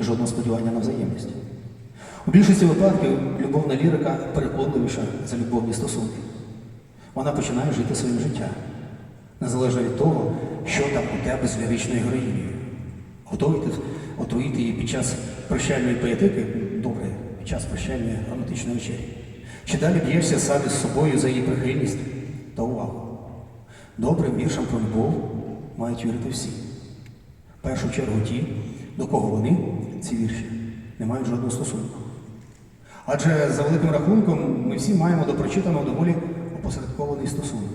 і жодного сподівання на взаємність. У більшості випадків любовна лірика переконливіша за любовні стосунки. Вона починає жити своїм життям, незалежно від того, що там у тебе з ліричною героїнею. Готовий отруїти її під час прощальної поетики, добре, під час прощальної романтичної вечері. Чи далі б'єшся сам із собою за її прихильність та увагу. Добрим віршам про любов мають вірити всі. В першу чергу ті, до кого вони, ці вірші, не мають жодного стосунку. Адже за великим рахунком ми всі маємо до прочитаного доволі опосередкований стосунок.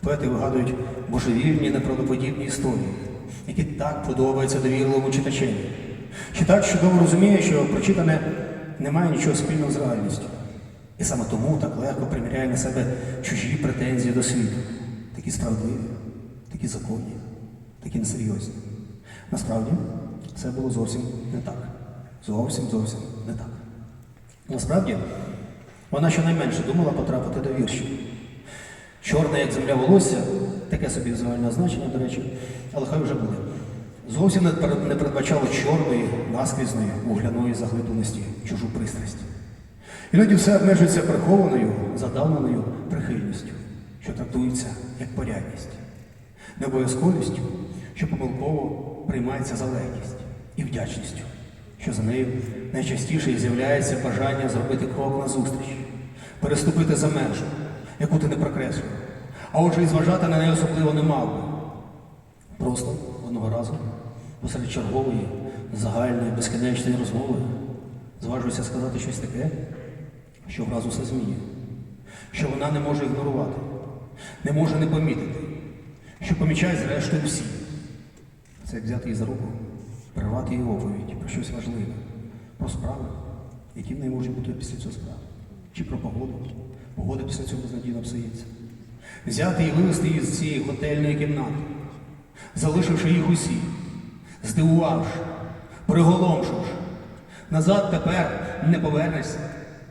Поети вигадують божевільні, неправдоподібні історії, які так подобаються довірливому читачеві. Читач чудово розуміє, що прочитане не має нічого спільного з реальністю. І саме тому так легко приміряє на себе чужі претензії до світу, такі справедливі, такі законні, такі несерйозні. Насправді, це було зовсім не так. Зовсім зовсім не так. Насправді, вона щонайменше думала потрапити до віршів. Чорне, як земля волосся, таке собі візуальне значення, до речі, але хай вже буде. Зовсім не передбачало чорної, наскрізної, вугляної заглибленості, чужу пристрасть. Іноді все обмежується прихованою, задавненою прихильністю, що трактується як порядність, необов'язковістю, що помилково приймається за легкість і вдячністю, що за нею найчастіше і з'являється бажання зробити крок назустріч, переступити за межу, яку ти не прокреслював. А отже, і зважати на неї особливо не мав би. Просто одного разу, посеред чергової, загальної, безкінечної розмови, зважуюся сказати щось таке, що вразу все змінює, що вона не може ігнорувати, не може не помітити, що помічають зрештою всі. Це як взяти її за руку, перервати її оповідь про щось важливе, про справи, які в неї можуть бути після цього справи, чи про погоду. Погода після цього безнадійно псується. Взяти і вивезти її з цієї готельної кімнати, залишивши їх усіх, здивувавши, приголомшивши. Назад тепер не повернешся.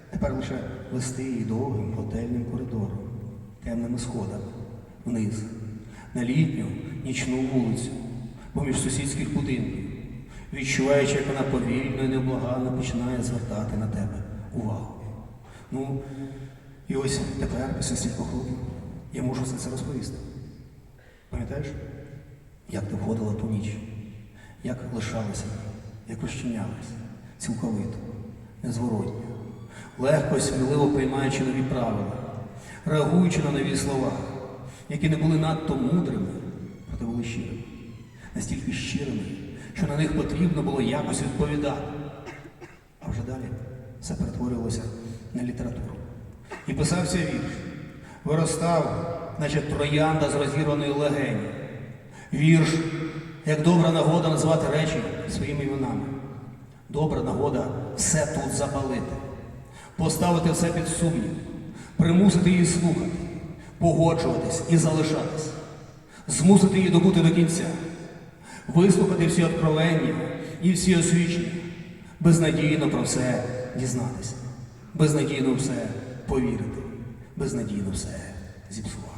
Тепер лише вести її довгим готельним коридором, темними сходами, вниз, на літню нічну вулицю, поміж сусідських будинків, відчуваючи, як вона повільно і невблаганно починає звертати на тебе увагу. Ну, і ось тепер, після стількох років, я можу все це розповісти. Пам'ятаєш, як ти входила ту ніч, як лишалася, як розчинялася, цілковито, незворотньо, легко і сміливо приймаючи нові правила, реагуючи на нові слова, які не були надто мудрими, проте були щирими, настільки щирими, що на них потрібно було якось відповідати. А вже далі все перетворювалося на літературу. І писався вірш, виростав, наче троянда з розірваної легені. Вірш, як добра нагода назвати речі своїми іменами. Добра нагода все тут запалити, поставити все під сумнів, примусити її слухати, погоджуватись і залишатись, змусити її добути до кінця, вислухати всі откровення і всі освічення, безнадійно про все дізнатися, безнадійно все повірити, безнадійно все зіпсувати.